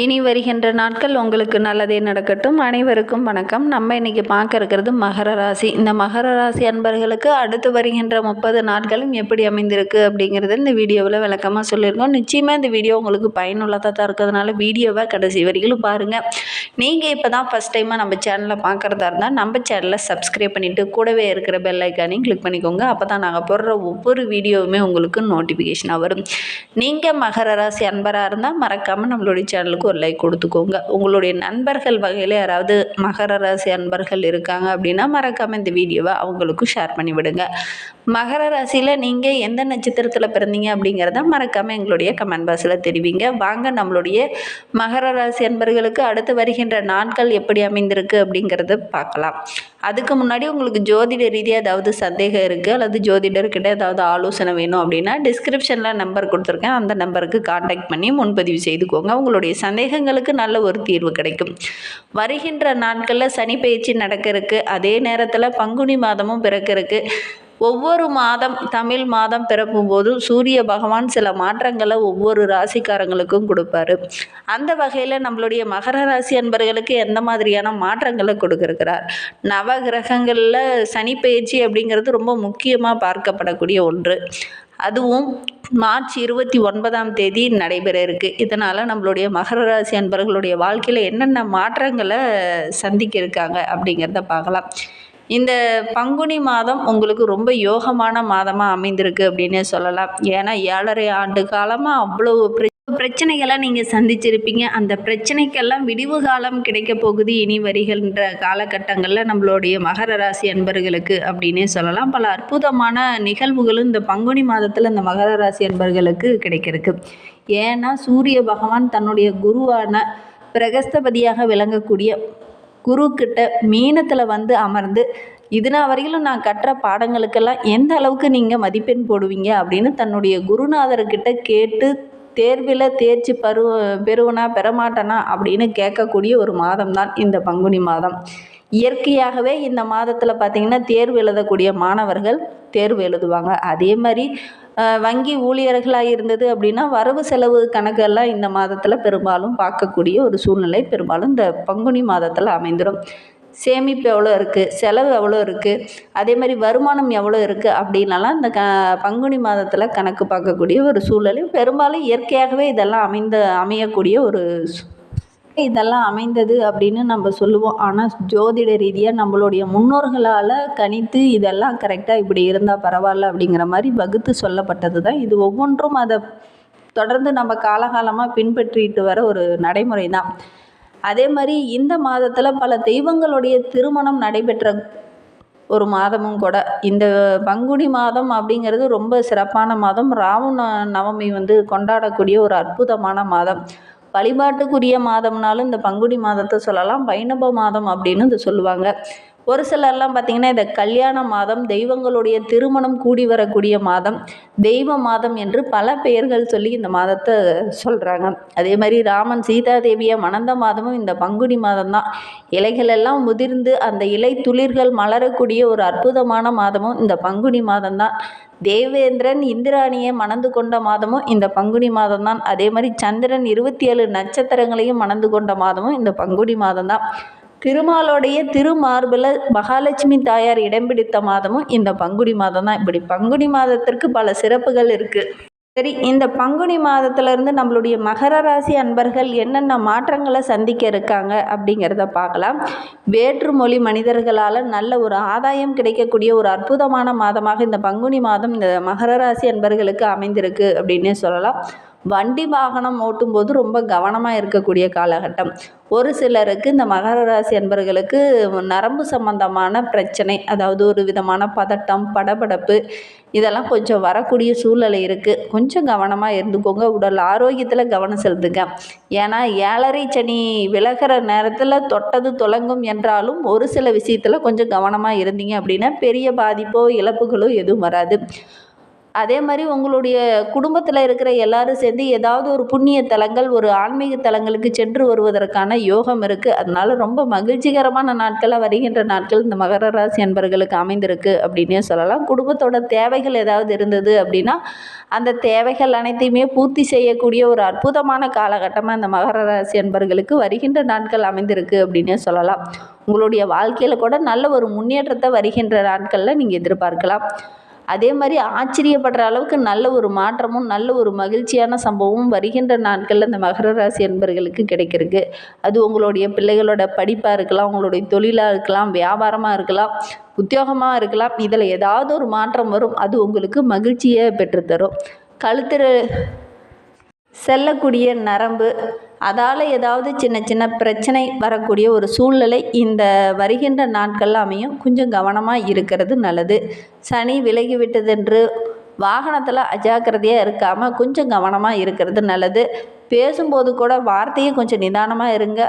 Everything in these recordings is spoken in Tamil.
இனி வருகின்ற நாட்கள் உங்களுக்கு நல்லதே நடக்கட்டும். அனைவருக்கும் வணக்கம். நம்ம இன்னைக்கு பார்க்க இருக்கிறது மகர ராசி. இந்த மகர ராசி அன்பர்களுக்கு அடுத்து வருகின்ற முப்பது நாட்களும் எப்படி அமைந்திருக்கு அப்படிங்கிறத இந்த வீடியோவில் விளக்கமாக சொல்லியிருக்கோம். நிச்சயமாக இந்த வீடியோ உங்களுக்கு பயனுள்ளதாக தான் இருக்கிறதுனால வீடியோவை கடைசி வரைக்கும் பாருங்கள் நீங்கள் இப்போ தான் ஃபஸ்ட் டைமாக நம்ம சேனலை பார்க்குறதா இருந்தால் நம்ம சேனலை சப்ஸ்கிரைப் பண்ணிவிட்டு கூடவே இருக்கிற பெல் ஐக்கானையும் கிளிக் பண்ணிக்கோங்க. அப்போ தான் நாங்கள் போடுற ஒவ்வொரு வீடியோவுமே உங்களுக்கு நோட்டிஃபிகேஷனாக வரும். நீங்கள் மகர ராசி அன்பராக இருந்தால் மறக்காமல் நம்மளுடைய சேனலுக்கு ஒரு லைக் கொடுத்துக்கோங்க. உங்களுடைய நண்பர்கள் வகையில் யாராவது மகர ராசி அன்பர்கள் இருக்காங்க அப்படின்னா மறக்காமல் இந்த வீடியோவை அவங்களுக்கும் ஷேர் பண்ணி விடுங்க. மகர ராசியில் நீங்கள் எந்த நட்சத்திரத்தில் பிறந்தீங்க அப்படிங்கிறத மறக்காமல் எங்களுடைய கமெண்ட் பாக்ஸில் தெரிவிங்க. வாங்க நம்மளுடைய மகர ராசி அன்பர்களுக்கு அடுத்து வருகின்ற நாட்கள் எப்படி அமைந்திருக்கு அப்படிங்கிறத பார்க்கலாம். அதுக்கு முன்னாடி உங்களுக்கு ஜோதிட ரீதியாக ஏதாவது சந்தேகம் இருக்குது அல்லது ஜோதிடர்கிட்ட ஏதாவது ஆலோசனை வேணும் அப்படின்னா டிஸ்கிரிப்ஷனில் நம்பர் கொடுத்துருக்கேன். அந்த நம்பருக்கு காண்டாக்ட் பண்ணி முன்பதிவு செய்துக்கோங்க. உங்களுடைய சந்தேகங்களுக்கு நல்ல ஒரு தீர்வு கிடைக்கும். வருகின்ற நாட்களில் சனி பயிற்சி நடக்கிறதுக்கு அதே நேரத்தில் பங்குனி மாதமும் பிறக்கிறதுக்கு ஒவ்வொரு மாதம் தமிழ் மாதம் பிறக்கும் போதும் சூரிய பகவான் சில மாற்றங்களை ஒவ்வொரு ராசிக்காரங்களுக்கும் கொடுப்பாரு. அந்த வகையில் நம்மளுடைய மகர ராசி அன்பர்களுக்கு எந்த மாதிரியான மாற்றங்களை கொடுக்கிருக்கிறார் நவ கிரகங்களில் சனி பயிற்சி அப்படிங்கிறது ரொம்ப முக்கியமாக பார்க்கப்படக்கூடிய ஒன்று. அதுவும் மார்ச் இருபத்தி ஒன்பதாம் தேதி நடைபெற இருக்குது இதனால் நம்மளுடைய மகர ராசி அன்பர்களுடைய வாழ்க்கையில் என்னென்ன மாற்றங்களை சந்திக்க இருக்காங்க அப்படிங்கிறத பார்க்கலாம். இந்த பங்குனி மாதம் உங்களுக்கு ரொம்ப யோகமான மாதமாக அமைந்திருக்கு அப்படின்னே சொல்லலாம். ஏன்னா ஏழரை ஆண்டு காலமாக அவ்வளோ பிர பிரச்சனைகளை நீங்கள் சந்திச்சிருப்பீங்க. அந்த பிரச்சனைக்கெல்லாம் விடிவு காலம் கிடைக்க போகுது இனி வருகின்ற காலகட்டங்களில் நம்மளுடைய மகர ராசி அன்பர்களுக்கு அப்படின்னே சொல்லலாம். பல அற்புதமான நிகழ்வுகளும் இந்த பங்குனி மாதத்தில் இந்த மகர ராசி அன்பர்களுக்கு கிடைக்கிறதுக்கு. ஏன்னா சூரிய பகவான் தன்னுடைய குருவான பிரகஸ்தபதியாக விளங்கக்கூடிய குரு கிட்ட மீனத்தில் வந்து அமர்ந்து இதுனா வரையிலும் நான் கற்ற பாடங்களுக்கெல்லாம் எந்த அளவுக்கு நீங்கள் மதிப்பெண் போடுவீங்க? அப்படின்னு தன்னுடைய குருநாதர்கிட்ட கேட்டு தேர்வில் தேர்ச்சி பரு பெறுவனா பெறமாட்டனா? அப்படின்னு கேட்கக்கூடிய ஒரு மாதம் தான் இந்த பங்குனி மாதம். இயற்கையாகவே இந்த மாதத்தில் பார்த்திங்கன்னா தேர்வு எழுதக்கூடிய மாணவர்கள் தேர்வு எழுதுவாங்க. அதே மாதிரி வங்கி ஊழியர்களாக இருந்தது அப்படின்னா வரவு செலவு கணக்கெல்லாம் இந்த மாதத்தில் பெரும்பாலும் பார்க்கக்கூடிய ஒரு சூழ்நிலை. பெரும்பாலும் இந்த பங்குனி மாதத்தில் அமைந்துடும் சேமிப்பு எவ்வளோ இருக்குது செலவு எவ்வளோ இருக்குது அதே மாதிரி வருமானம் எவ்வளோ இருக்குது அப்படின்னலாம் இந்த க பங்குனி மாதத்தில் கணக்கு பார்க்கக்கூடிய ஒரு சூழ்நிலை. பெரும்பாலும் இயற்கையாகவே இதெல்லாம் அமைந்த அமையக்கூடிய ஒரு இதெல்லாம் அமைந்தது அப்படின்னு நம்ம சொல்லுவோம். ஆனால் ஜோதிட ரீதியாக நம்மளுடைய முன்னோர்களால் கணித்து இதெல்லாம் கரெக்டாக இப்படி இருந்தால் பரவாயில்ல அப்படிங்கிற மாதிரி வகுத்து சொல்லப்பட்டது தான் இது ஒவ்வொன்றும் அதை தொடர்ந்து நம்ம காலகாலமாக பின்பற்றிட்டு வர ஒரு நடைமுறை தான் அதே மாதிரி இந்த மாதத்தில் பல தெய்வங்களுடைய திருமணம் நடைபெற்ற ஒரு மாதமும் கூட இந்த பங்குனி மாதம் அப்படிங்கிறது ரொம்ப சிறப்பான மாதம். ராவண நவமி வந்து கொண்டாடக்கூடிய ஒரு அற்புதமான மாதம். வழிபாட்டுக்குரிய மாதம்னாலும் இந்த பங்குனி மாதத்தை சொல்லலாம் வைணவ மாதம் அப்படின்னு இது சொல்லுவாங்க. ஒரு சிலர்லாம் பார்த்திங்கன்னா இந்த கல்யாண மாதம் தெய்வங்களுடைய திருமணம் கூடி வரக்கூடிய மாதம் தெய்வ மாதம் என்று பல பெயர்கள் சொல்லி இந்த மாதத்தை சொல்கிறாங்க அதே மாதிரி ராமன் சீதாதேவியை மணந்த மாதமும் இந்த பங்குனி மாதம் தான் இலைகள் எல்லாம் முதிர்ந்து அந்த இலை துளிர்கள் மலரக்கூடிய ஒரு அற்புதமான மாதமும் இந்த பங்குனி மாதம் தான் தேவேந்திரன் இந்திராணியை மணந்து கொண்ட மாதமும் இந்த பங்குனி மாதம் தான் அதே மாதிரி சந்திரன் இருபத்தி ஏழு நட்சத்திரங்களையும் மணந்து கொண்ட மாதமும் இந்த பங்குனி மாதம் தான் திருமாலோடைய திருமார்பில் மகாலட்சுமி தாயார் இடம் பிடித்த மாதமும் இந்த பங்குனி மாதம் தான். இப்படி பங்குனி மாதத்திற்கு பல சிறப்புகள் இருக்குது சரி இந்த பங்குனி மாதத்துலேருந்து நம்மளுடைய மகர ராசி அன்பர்கள் என்னென்ன மாற்றங்களை சந்திக்க இருக்காங்க அப்படிங்கிறத பார்க்கலாம். வேற்று மொழி மனிதர்களால் நல்ல ஒரு ஆதாயம் கிடைக்கக்கூடிய ஒரு அற்புதமான மாதமாக இந்த பங்குனி மாதம் இந்த மகர ராசி அன்பர்களுக்கு அமைந்திருக்கு அப்படின்னே சொல்லலாம். வண்டி வாகனம் ஓட்டும்போது ரொம்ப கவனமாக இருக்கக்கூடிய காலகட்டம். ஒரு சிலருக்கு இந்த மகர ராசி அன்பர்களுக்கு நரம்பு சம்பந்தமான பிரச்சனை அதாவது ஒரு விதமான பதட்டம் படபடப்பு இதெல்லாம் கொஞ்சம் வரக்கூடிய சூழ்நிலை இருக்குது கொஞ்சம் கவனமாக இருந்துக்கோங்க. உடல் ஆரோக்கியத்தில் கவனம் செலுத்துங்க. ஏன்னா ஏழரை சனி விலகிற நேரத்தில் தொட்டது தொடங்கும் என்றாலும் ஒரு சில விஷயத்தில் கொஞ்சம் கவனமாக இருந்தீங்க அப்படின்னா பெரிய பாதிப்போ இழப்புகளோ எதுவும் வராது. அதே மாதிரி உங்களுடைய குடும்பத்தில் இருக்கிற எல்லாரும் சேர்ந்து ஏதாவது ஒரு புண்ணிய தலங்கள் ஒரு ஆன்மீக தலங்களுக்கு சென்று வருவதற்கான யோகம் இருக்குது அதனால ரொம்ப மகிழ்ச்சிகரமான நாட்களாக வருகின்ற நாட்கள் இந்த மகர ராசி என்பர்களுக்கு அமைந்திருக்கு அப்படின்னே சொல்லலாம். குடும்பத்தோட தேவைகள் ஏதாவது இருந்தது அப்படின்னா அந்த தேவைகள் அனைத்தையுமே பூர்த்தி செய்யக்கூடிய ஒரு அற்புதமான காலகட்டமாக இந்த மகர ராசி என்பர்களுக்கு வருகின்ற நாட்கள் அமைந்திருக்கு அப்படின்னே சொல்லலாம். உங்களுடைய வாழ்க்கையில் கூட நல்ல ஒரு முன்னேற்றத்தை வருகின்ற நாட்களில் நீங்கள் எதிர்பார்க்கலாம். அதே மாதிரி ஆச்சரியப்படுற அளவுக்கு நல்ல ஒரு மாற்றமும் நல்ல ஒரு மகிழ்ச்சியான சம்பவமும் வருகின்ற நாட்களில் இந்த மகர ராசி என்பர்களுக்கு கிடைக்கிறதுக்கு. அது உங்களுடைய பிள்ளைகளோட படிப்பாக இருக்கலாம் உங்களுடைய தொழிலாக இருக்கலாம் வியாபாரமாக இருக்கலாம் உத்தியோகமாக இருக்கலாம் இதில் ஏதாவது ஒரு மாற்றம் வரும் அது உங்களுக்கு மகிழ்ச்சியை பெற்றுத்தரும். கழுத்து செல்லக்கூடிய நரம்பு அதால் ஏதாவது சின்ன சின்ன பிரச்சனை வரக்கூடிய ஒரு சூழ்நிலை இந்த வருகின்ற நாட்களில் அமையும். கொஞ்சம் கவனமாக இருக்கிறது நல்லது. சனி விலகி விட்டதென்று வாகனத்தில் அஜாக்கிரதையாக இருக்காமல் கொஞ்சம் கவனமாக இருக்கிறது நல்லது. பேசும்போது கூட வார்த்தையை கொஞ்சம் நிதானமாக இருங்க.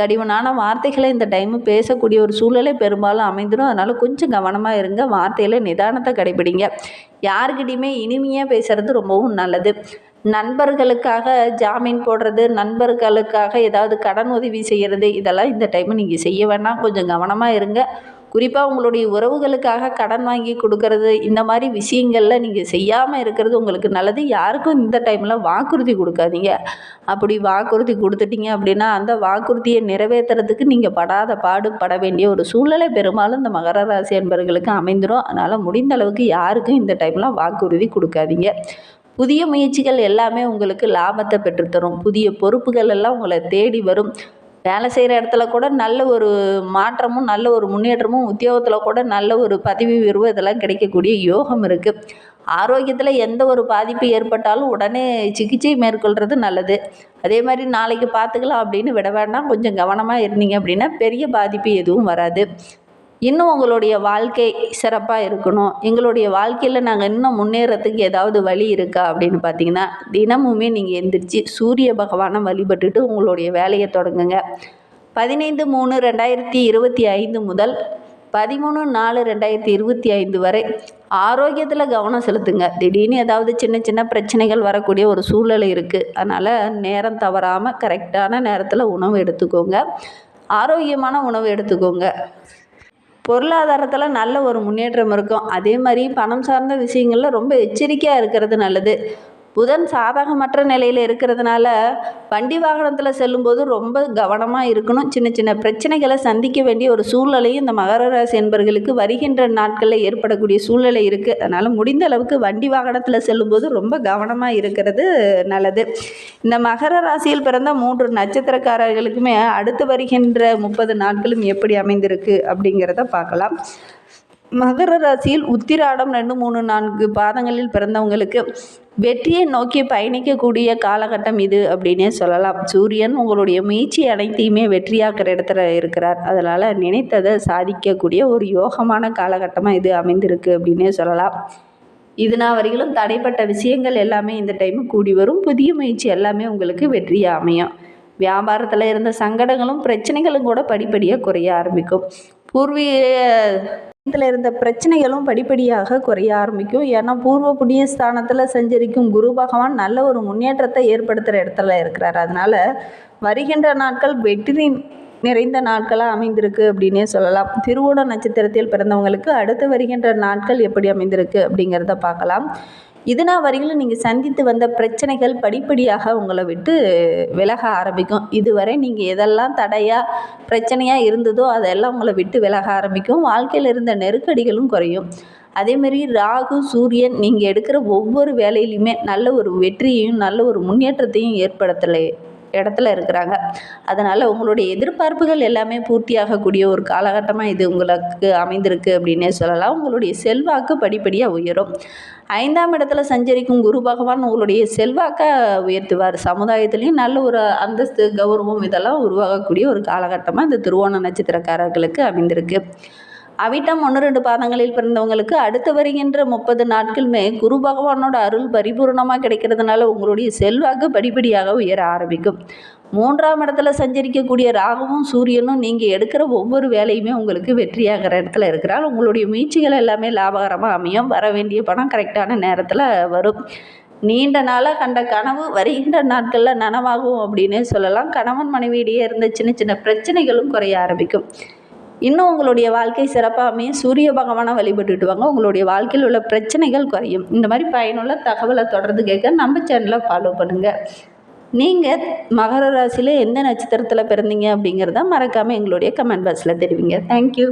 தடிமனான வார்த்தைகளை இந்த டைமு பேசக்கூடிய ஒரு சூழலே பெரும்பாலும் அமைந்துடும் அதனால் கொஞ்சம் கவனமாக இருங்க. வார்த்தையில் நிதானத்தை கடைபிடிங்க யாருக்கிட்டையுமே இனிமையாக பேசுகிறது ரொம்பவும் நல்லது. நண்பர்களுக்காக ஜாமீன் போடுறது நண்பர்களுக்காக ஏதாவது கடன் உதவி செய்கிறது இதெல்லாம் இந்த டைமு நீங்கள் செய்ய வேண்டாம் கொஞ்சம் கவனமாக இருங்க. குறிப்பாக உங்களுடைய உறவுகளுக்காக கடன் வாங்கி கொடுக்கறது இந்த மாதிரி விஷயங்களில் நீங்கள் செய்யாமல் இருக்கிறது உங்களுக்கு நல்லது. யாருக்கும் இந்த டைமில் வாக்குறுதி கொடுக்காதீங்க. அப்படி வாக்குறுதி கொடுத்துட்டீங்க அப்படின்னா அந்த வாக்குறுதியை நிறைவேற்றுறதுக்கு நீங்கள் படாத பாடுபட வேண்டிய ஒரு சூழ்நிலை பெரும்பாலும் இந்த மகர ராசி என்பவர்களுக்கு அமைந்துடும் அதனால் முடிந்த அளவுக்கு யாருக்கும் இந்த டைம்லாம் வாக்குறுதி கொடுக்காதீங்க. புதிய முயற்சிகள் எல்லாமே உங்களுக்கு லாபத்தை பெற்றுத்தரும். புதிய பொறுப்புகள் எல்லாம் உங்களை தேடி வரும். வேலை செய்கிற இடத்துல கூட நல்ல ஒரு மாற்றமும் நல்ல ஒரு முன்னேற்றமும் உத்தியோகத்தில் கூட நல்ல ஒரு பதவி உயர்வு இதெல்லாம் கிடைக்கக்கூடிய யோகம் இருக்குது ஆரோக்கியத்தில் எந்த ஒரு பாதிப்பு ஏற்பட்டாலும் உடனே சிகிச்சை மேற்கொள்கிறது நல்லது. அதே மாதிரி நாளைக்கு பார்த்துக்கலாம் அப்படின்னு விட வேண்டாம். கொஞ்சம் கவனமாக இருந்தீங்க அப்படின்னா பெரிய பாதிப்பு எதுவும் வராது. இன்னும் உங்களுடைய வாழ்க்கை சிறப்பாக இருக்கணும். எங்களுடைய வாழ்க்கையில் நாங்கள் இன்னும் முன்னேறத்துக்கு ஏதாவது வழி இருக்கா அப்படின்னு பார்த்தீங்கன்னா தினமுமே நீங்கள் எந்திரிச்சு சூரிய பகவானை வழிபட்டுட்டு உங்களுடைய வேலையை தொடங்குங்க. பதினைந்து மூணு ரெண்டாயிரத்தி இருபத்தி ஐந்து முதல் பதிமூணு நாலு ரெண்டாயிரத்தி இருபத்தி ஐந்து வரை ஆரோக்கியத்தில் கவனம் செலுத்துங்க. திடீர்னு ஏதாவது சின்ன சின்ன பிரச்சனைகள் வரக்கூடிய ஒரு சூழ்நிலை இருக்குது அதனால் நேரம் தவறாமல் கரெக்டான நேரத்தில் உணவு எடுத்துக்கோங்க. ஆரோக்கியமான உணவு எடுத்துக்கோங்க. பொருளாதாரத்தில் நல்ல ஒரு முன்னேற்றம் இருக்கும். அதே மாதிரி பணம் சார்ந்த விஷயங்களில் ரொம்ப எச்சரிக்கையாக இருக்கிறது நல்லது. புதன் சாதகமற்ற நிலையில் இருக்கிறதுனால வண்டி வாகனத்தில் செல்லும்போது ரொம்ப கவனமாக இருக்கணும். சின்ன சின்ன பிரச்சனைகளை சந்திக்க வேண்டிய ஒரு சூழ்நிலையும் இந்த மகர ராசி என்பர்களுக்கு வருகின்ற நாட்களில் ஏற்படக்கூடிய சூழ்நிலை இருக்குது அதனால் முடிந்த அளவுக்கு வண்டி வாகனத்தில் செல்லும்போது ரொம்ப கவனமாக இருக்கிறது நல்லது. இந்த மகர ராசியில் பிறந்த மூன்று நட்சத்திரக்காரர்களுக்குமே அடுத்து வருகின்ற முப்பது நாட்களும் எப்படி அமைந்திருக்கு அப்படிங்கிறத பார்க்கலாம். மகர ராசியில் உத்திராடம் ரெண்டு மூணு நான்கு பாதங்களில் பிறந்தவங்களுக்கு வெற்றியை நோக்கி பயணிக்கக்கூடிய காலகட்டம் இது அப்படின்னே சொல்லலாம். சூரியன் உங்களுடைய முயற்சி அனைத்தையுமே வெற்றியாக்குற இடத்துல இருக்கிறார். அதனால் நினைத்ததை சாதிக்கக்கூடிய ஒரு யோகமான காலகட்டமாக இது அமைந்திருக்கு அப்படின்னே சொல்லலாம். இதுனா வரையிலும் தடைப்பட்ட விஷயங்கள் எல்லாமே இந்த டைமு கூடி வரும். புதிய முயற்சி எல்லாமே உங்களுக்கு வெற்றியாக அமையும். வியாபாரத்தில் இருந்த சங்கடங்களும் பிரச்சனைகளும் கூட படிப்படியாக குறைய ஆரம்பிக்கும். பூர்வீக இதில் இருந்த பிரச்சனைகளும் படிப்படியாக குறைய ஆரம்பிக்கும். ஏன்னா பூர்வ புண்ணிய ஸ்தானத்தில் சஞ்சரிக்கும் குரு பகவான் நல்ல ஒரு முன்னேற்றத்தை ஏற்படுத்துகிற இடத்துல இருக்கிறார். அதனால் வருகின்ற நாட்கள் வெற்றி நிறைந்த நாட்களாக அமைந்திருக்கு அப்படின்னே சொல்லலாம். திருவோண நட்சத்திரத்தில் பிறந்தவங்களுக்கு அடுத்து வருகின்ற நாட்கள் எப்படி அமைந்திருக்கு அப்படிங்கிறத பார்க்கலாம். இதுனா வரையிலும் நீங்கள் சந்தித்து வந்த பிரச்சனைகள் படிப்படியாக உங்களை விட்டு விலக ஆரம்பிக்கும். இதுவரை நீங்கள் எதெல்லாம் தடையாக பிரச்சனையாக இருந்ததோ அதெல்லாம் உங்களை விட்டு விலக ஆரம்பிக்கும். வாழ்க்கையில் இருந்த நெருக்கடிகளும் குறையும். அதேமாரி ராகு சூரியன் நீங்கள் எடுக்கிற ஒவ்வொரு வேலையிலையுமே நல்ல ஒரு வெற்றியையும் நல்ல ஒரு முன்னேற்றத்தையும் ஏற்படுத்தலை இடத்துல இருக்கிறாங்க. அதனால் உங்களுடைய எதிர்பார்ப்புகள் எல்லாமே பூர்த்தியாகக்கூடிய ஒரு காலகட்டமாக இது உங்களுக்கு அமைந்திருக்கு அப்படின்னே சொல்லலாம். உங்களுடைய செல்வாக்கு படிப்படியாக உயரும். ஐந்தாம் இடத்துல சஞ்சரிக்கும் குரு பகவான் உங்களுடைய செல்வாக்கை உயர்த்துவார். சமுதாயத்துலேயும் நல்ல ஒரு அந்தஸ்து கௌரவம் இதெல்லாம் உருவாகக்கூடிய ஒரு காலகட்டமாக இந்த திருவோண நட்சத்திரக்காரர்களுக்கு அமைந்திருக்கு. அவிட்டம் ஒன்று ரெண்டு பாதங்களில் பிறந்தவங்களுக்கு அடுத்து வருகின்ற முப்பது நாட்களுமே குரு பகவானோட அருள் பரிபூர்ணமாக கிடைக்கிறதுனால உங்களுடைய செல்வாக்கு படிப்படியாக உயர ஆரம்பிக்கும். மூன்றாம் இடத்துல சஞ்சரிக்கக்கூடிய ராகுவும் சூரியனும் நீங்கள் எடுக்கிற ஒவ்வொரு வேலையுமே உங்களுக்கு வெற்றியாகிற இடத்துல இருக்கிறால் உங்களுடைய முயற்சிகள் எல்லாமே லாபகரமாக அமையும். வர வேண்டிய பணம் கரெக்டான நேரத்தில் வரும். நீண்ட நாளாக கண்ட கனவு வருகின்ற நாட்களில் நனவாகும் அப்படின்னே சொல்லலாம். கணவன் மனைவியிடையே இருந்த சின்ன சின்ன பிரச்சனைகளும் குறைய ஆரம்பிக்கும். இன்னும் உங்களுடைய வாழ்க்கை சிறப்பாக அமையும் சூரிய பகவானை வழிபட்டுட்டு வாங்க உங்களுடைய வாழ்க்கையில் உள்ள பிரச்சனைகள் குறையும். இந்த மாதிரி பயனுள்ள தகவலை தொடர்ந்து கேட்க நம்ம சேனலை ஃபாலோ பண்ணுங்கள் நீங்கள் மகர ராசியில் எந்த நட்சத்திரத்தில் பிறந்தீங்க அப்படிங்கிறத மறக்காமல் எங்களுடைய கமெண்ட் பாக்ஸில் தெரிவிங்க. தேங்க்யூ